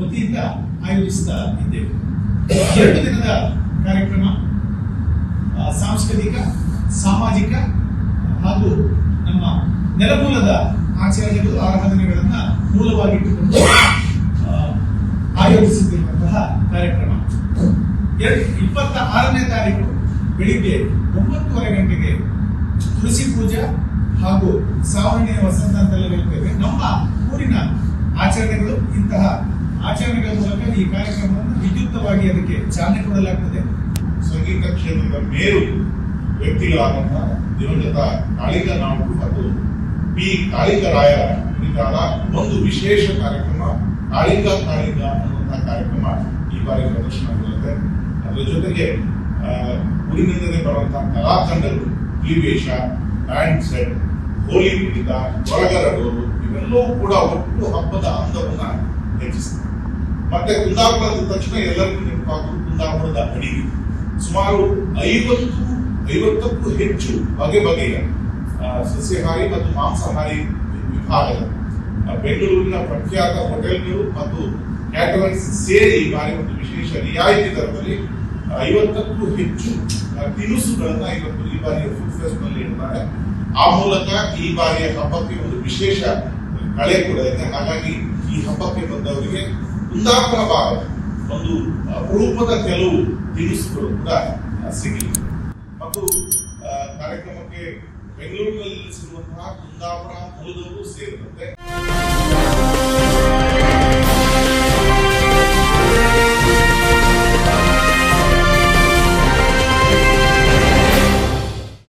ವತಿಯಿಂದ ಆಯೋಜಿಸ್ತಾ ಇದ್ದೇವೆ. ಎರಡು ದಿನದ ಕಾರ್ಯಕ್ರಮ ಸಾಂಸ್ಕೃತಿಕ, ಸಾಮಾಜಿಕ, ಹಾಗೂ ನಮ್ಮ ನೆಲಮೂಲದ ಆಚರಣೆಗಳು ಆರಾಧನೆಗಳನ್ನ ಮೂಲವಾಗಿಟ್ಟುಕೊಂಡು ಆಯೋಜಿಸುತ್ತಿರುವಂತಹ ಕಾರ್ಯಕ್ರಮ. ಇಪ್ಪತ್ತ ಆರನೇ ತಾರೀಕು ಬೆಳಿಗ್ಗೆ ಒಂಬತ್ತುವರೆ ಗಂಟೆಗೆ ತುಳಸಿ ಪೂಜಾ ಹಾಗೂ ಸಾವರ್ಣಿಯ ವಸಂತ ಅಂತೆಲ್ಲ ಹೇಳ್ತೇವೆ ನಮ್ಮ ಊರಿನ ಆಚರಣೆಗಳು ಇಂತಹ ಆಚರಣೆಗಳ ಮೂಲಕ ಈ ಕಾರ್ಯಕ್ರಮವನ್ನು ವಿದ್ಯುಕ್ತವಾಗಿ ಅದಕ್ಕೆ ಚಾಲನೆ ಕೊಡಲಾಗ್ತದೆ. ಸಂಗೀತ ಕ್ಷೇತ್ರದ ಮೇರು ವ್ಯಕ್ತಿಗಳಾದಂತಹ ದಿವಂಗತ ಕಾಳಿಕ ನಾಡು ಮತ್ತು ಪಿ ಕಾಳಿಕರಾಯ ಕುರಿತಾದ ಒಂದು ವಿಶೇಷ ಕಾರ್ಯಕ್ರಮ, ಕಾಳಿಕ ಕಾಳಿಕ ಅನ್ನುವಂತಹ ಕಾರ್ಯಕ್ರಮ ಈ ಬಾರಿ ಪ್ರದರ್ಶನಗೊಳ್ಳುತ್ತೆ ಅದರ ಜೊತೆಗೆ ಊರಿನಿಂದಲೇ ಬರುವಂತಹ ಕಲಾ ತಂಡಗಳು ಬ್ಯಾಂಡ್ ಸೆಟ್, ಹೋಲಿ ಕುಣಿತ ಬಳಗರಗಳು ಇವೆಲ್ಲವೂ ಕೂಡ ಒಟ್ಟು ಹಬ್ಬದ ಅಂದವನ್ನ ಹೆಚ್ಚಿಸ್ತವೆ ಮತ್ತೆ ಕುಂದಾಪುರ ಅಂದ ತಕ್ಷಣ ಎಲ್ಲರಿಗೂ ನೆನಪಾಗುವುದು ಕುಂದಾಪುರದ ಅಡಿಗೆ. ಸುಮಾರು ಐವತ್ತು, ಐವತ್ತಕ್ಕೂ ಹೆಚ್ಚು ಬಗೆ ಬಗೆಯ ಸಸ್ಯಹಾರಿ ಮತ್ತು ಮಾಂಸಾಹಾರಿ ವಿಭಾಗದ ಬೆಂಗಳೂರಿನ ಪ್ರಖ್ಯಾತ ಹೋಟೆಲ್ಗಳು ಮತ್ತು ಕ್ಯಾಟರರ್ಸ್ ಸೇರಿ ಈ ಬಾರಿ ಒಂದು ವಿಶೇಷ ರಿಯಾಯಿತಿ ದರದಲ್ಲಿ ಐವತ್ತಕ್ಕೂ ಹೆಚ್ಚು ತಿನಿಸುಗಳನ್ನ ಇವತ್ತು ಈ ಬಾರಿಯ ಫುಡ್ ಫೆಸ್ಟ್ನಲ್ಲಿ ಇಡ್ತಾರೆ. ಆ ಮೂಲಕ ಈ ಬಾರಿಯ ಹಬ್ಬಕ್ಕೆ ಒಂದು ವಿಶೇಷ ಕಳೆ ಕೂಡ ಇದೆ. ಹಾಗಾಗಿ ಈ ಹಬ್ಬಕ್ಕೆ ಬಂದವರಿಗೆ ಕುಂದಾಪುರ ಒಂದು ಅಪರೂಪದ ಕೆಲವು ತಿನಿಸುಗಳು ಕೂಡ ಸಿಗಲಿ ಮತ್ತು ಕಾರ್ಯಕ್ರಮಕ್ಕೆ ಬೆಂಗಳೂರಿನಲ್ಲಿ ಸಿಗುವಂತಹ ಕುಂದಾಪುರ ಮೂಲದವರು ಸೇರಿದಂತೆ